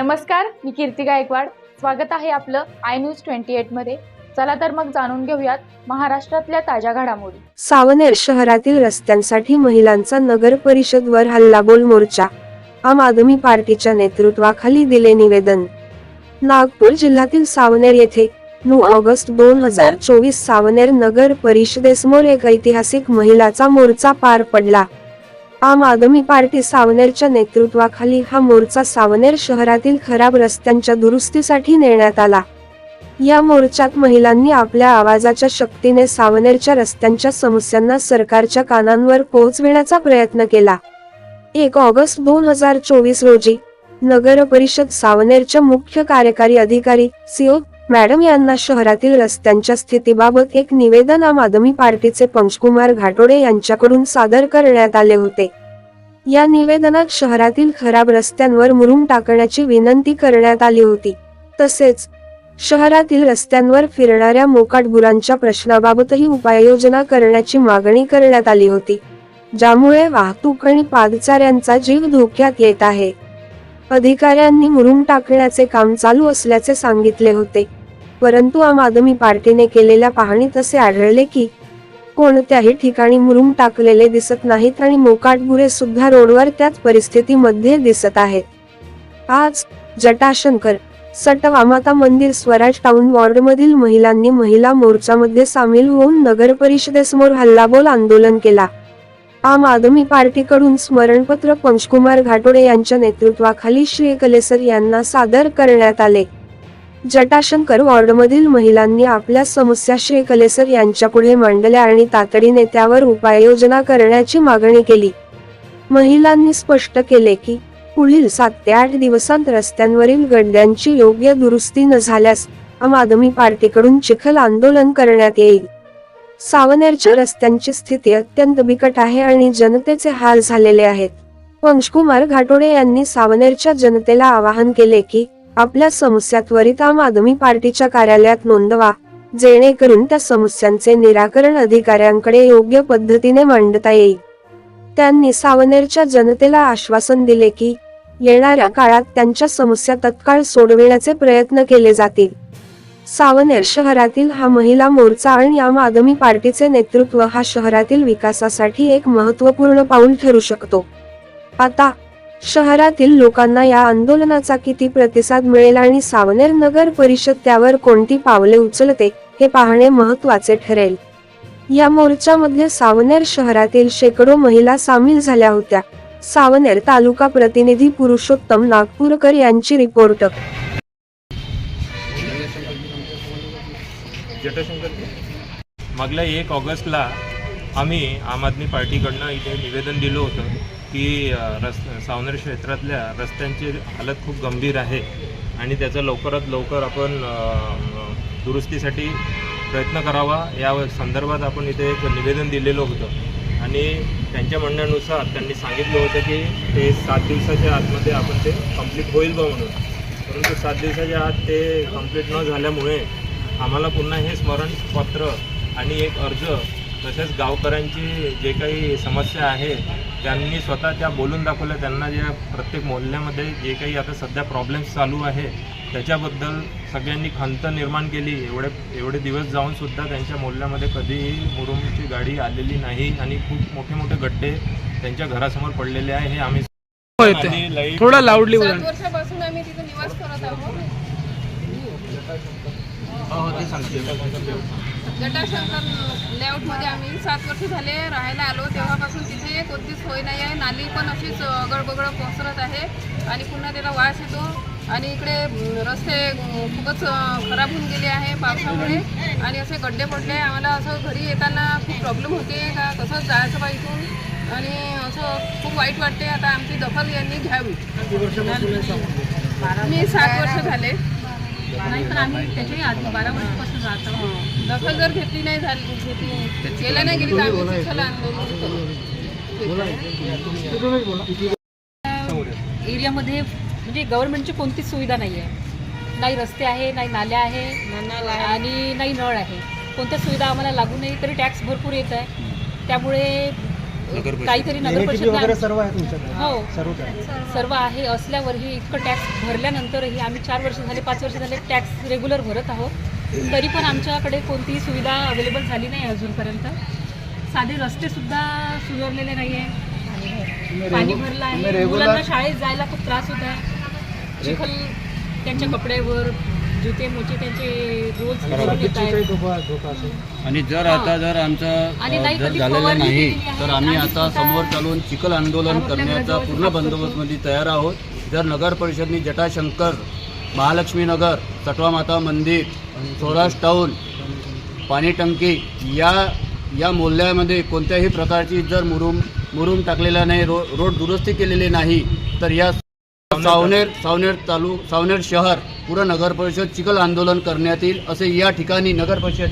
नमस्कार मी कीर्ती गायकवाड. स्वागत आहे आपलं आय न्यूज ट्वेंटी एटमध्ये. चला तर मग जाणून घेऊयात महाराष्ट्रातल्या ताज्या घडामोडी. सावनेर शहरातील रस्त्यांसाठी महिलांचा नगर परिषदवर हल्लाबोल मोर्चा. आम आदमी पार्टीच्या नेतृत्वाखाली दिले निवेदन. नागपूर जिल्ह्यातील सावनेर येथे नऊ ऑगस्ट दोन हजार चोवीस सावनेर नगर परिषदेसमोर एक ऐतिहासिक महिलाचा मोर्चा पार पडला. आम आदमी पार्टी सावनेरच्या नेतृत्वाखाली हा मोर्चा सावनेर शहरातील खराब रस्त्यांच्या दुरुस्तीसाठी नेण्यात आला. या मोर्चात महिलांनी आपल्या आवाजाच्या शक्तीने सावनेरच्या रस्त्यांच्या समस्यांना सरकारच्या कानांवर पोहोचविण्याचा प्रयत्न केला. एक ऑगस्ट दोन हजार चोवीस रोजी नगर परिषद सावनेरच्या मुख्य कार्यकारी अधिकारी सीओ मॅडम यांना शहरातील रस्त्यांच्या स्थितीबाबत एक निवेदन आम आदमी पार्टीचे पंचकुमार घाटोडे यांच्याकडून सादर करण्यात आले होते. या निवेदनात शहरातील खराब रस्त्यांवर मुरुम टाकण्याची विनंती करण्यात आली होती. तसेच शहरातील रस्त्यांवर फिरणाऱ्या मोकाट गुरांच्या प्रश्नाबाबतही उपाययोजना करण्याची मागणी करण्यात आली होती ज्यामुळे वाहतूक आणि पादचाऱ्यांचा जीव धोक्यात येत आहे. अधिकाऱ्यांनी मुरुम टाकण्याचे काम चालू असल्याचे सांगितले होते. परंतु आम आदमी पार्टीने केलेल्या पाहणीत असे आढळले की कोणत्याही ठिकाणी मुरुम टाकलेले दिसत नाहीत आणि मोकाट गुरे सुद्धा रोडवर त्याच परिस्थितीमध्ये दिसत आहेत. आज जटाशंकर सटवा माता मंदिर स्वराज टाउन वॉर्डमधील महिलांनी महिला मोर्चामध्ये सामील होऊन नगर परिषदेसमोर हल्लाबोल आंदोलन केला. आम आदमी पार्टीकडून स्मरणपत्र पंचकुमार घाटोडे यांच्या नेतृत्वाखाली श्री कलेसर यांना सादर करण्यात आले. जटाशंकर वॉर्डमधील महिलांनी आपल्या समस्या श्री कलेसर यांच्यापुढे मांडल्या आणि तातडीने त्यावर उपाययोजना करण्याची मागणी केली. महिलांनी स्पष्ट केले की पुढील सात ते आठ दिवसांत रस्त्यांवरील गड्ड्यांची योग्य दुरुस्ती न झाल्यास आम आदमी पार्टीकडून चिखल आंदोलन करण्यात येईल. सावनेरच्या रस्त्यांची स्थिती अत्यंत बिकट आहे आणि जनतेचे हाल झालेले आहेत. पंशकुमार घाटोडे यांनी सावनेरच्या जनतेला आवाहन केले की आपल्या समस्या त्वरित आम आदमी पार्टीच्या कार्यालयात नोंदवा जेणेकरून त्या समस्यांचे निराकरण अधिकाऱ्यांकडे योग्य पद्धतीने मांडता येईल. त्यांनी सावनेरच्या जनतेला आश्वासन दिले की येणाऱ्या काळात त्यांच्या समस्या तत्काळ सोडविण्याचे प्रयत्न केले जातील. सावनेर शहरातील हा महिला मोर्चा आणि आम आदमी पार्टीचे नेतृत्व हा शहरातील विकासासाठी एक महत्त्वपूर्ण पाऊल ठरू शकतो. आता शहरातील लोकांना या आंदोलनाचा किती प्रतिसाद मिळेल आणि सावनेर नगर परिषद त्यावर कोणती पावले उचलते हे पाहणे महत्त्वाचे ठरेल. या मोर्चामध्ये सावनेर शहरातील शेकडो महिला सामील झाल्या होत्या. सावनेर तालुका प्रतिनिधी पुरुषोत्तम नागपूरकर यांची रिपोर्ट. मागल्या एक ऑगस्टला आम्ही आम आदमी पार्टीकडनं इथे निवेदन दिलं होतं. की रस् रस सावनेर क्षेत्रातल्या रस्त्यांची हालत खूप गंभीर आहे आणि त्याचं लवकरात लवकर आपण दुरुस्तीसाठी प्रयत्न करावा. या संदर्भात आपण इथे एक निवेदन दिलेलं होतं आणि त्यांच्या म्हणण्यानुसार त्यांनी सांगितलं होतं की ते सात दिवसाच्या आतमध्ये आपण ते कंप्लीट होईल बा म्हणून. परंतु सात दिवसाच्या आत ते कंप्लीट न झाल्यामुळे आम्हाला पुन्हा हे स्मरणपत्र आणि एक अर्ज तसेच गावकऱ्यांची जे काही समस्या आहे त्यांनी स्वतः त्या बोलून दाखवल्या. त्यांना ज्या प्रत्येक मोहल्ल्यामध्ये जे काही आता सध्या प्रॉब्लेम्स चालू आहे त्याच्याबद्दल सगळ्यांनी खंत निर्माण केली. एवढे एवढे दिवस जाऊन सुद्धा त्यांच्या मोहल्ल्यामध्ये कधीही मुरुमची गाडी आलेली नाही आणि खूप मोठे मोठे गड्डे त्यांच्या घरासमोर पडलेले आहे. हे आम्ही थोडा लाऊडली वर्षापासून आम्ही तिथे निवास करत आहोत. जटाशंकर लेआउटमध्ये आम्ही सात वर्ष झाले राहायला आलो. तेव्हापासून तिथे कोणतीच सोय नाही आहे नाली पण अशीच गडबगड पसरत आहे. आणि पुन्हा त्याला वास येतो. आणि इकडे रस्ते खूपच खराब होऊन गेले आहे पावसामुळे. आणि असे गड्डे पडले. आम्हाला असं घरी येताना खूप प्रॉब्लेम होते. का कसं जायचं बा इथून. आणि असं खूप वाईट वाटते. आता आमची दखल यांनी घ्यावी. मी सात वर्ष झाले. नाही पण आम्ही त्याच्याही आधी बारा वर्षापासून राहतो दखल जर घेतली नाही झाली घेतली केलं नाही गेली तर आम्ही आंदोलन करू. एरियामध्ये म्हणजे गव्हर्नमेंटची कोणतीच सुविधा नाही आहे. नाही रस्ते आहे नाही नाल्या आहे आणि नाही नळ आहे. कोणत्या सुविधा आम्हाला लागू नाही तरी टॅक्स भरपूर येत आहे. त्यामुळे काहीतरी नगर परिषद सर्व हो. सर्व आहे. असल्यावरही इतकं टॅक्स भरल्यानंतरही आम्ही चार वर्ष झाले पाच वर्ष झाले टॅक्स रेग्युलर भरत आहोत. तरी पण आमच्याकडे कोणतीही सुविधा अवेलेबल झाली नाही अजूनपर्यंत. साधे रस्ते सुद्धा सुधारलेले नाही आहे पाणी भरलं आहे. मुलांना शाळेत जायला खूप त्रास होता. चिखल त्यांच्या कपड्यावर जुते मोचे त्यांचे रोज भरून येत काही आहेत धोका धोका असेल आणि जर आता जर आमचं आणि अ, नाही जर कधी झालेलं फवारणी नाही केलेली आहे. तर आम्ही आता स्वतः समोर चालून चिखल आंदोलन करण्याचा पूर्ण करतो. बंदोबस्तमध्ये तयार आहोत जर नगर परिषदनी जटाशंकर महालक्ष्मी नगर सटवा माता मंदिर स्वराज टाऊन पाणी टंकी या या मोहल्ल्यामध्ये कोणत्याही प्रकारची जर मुरुम मुरुम टाकलेला नाही रो रोड दुरुस्ती केलेली नाही तर या सावनेर सावनेर तालुक सावनेर शहर पूर्ण नगर परिषद चिखल आंदोलन करण्यात येईल असे या ठिकाणी नगर परिषद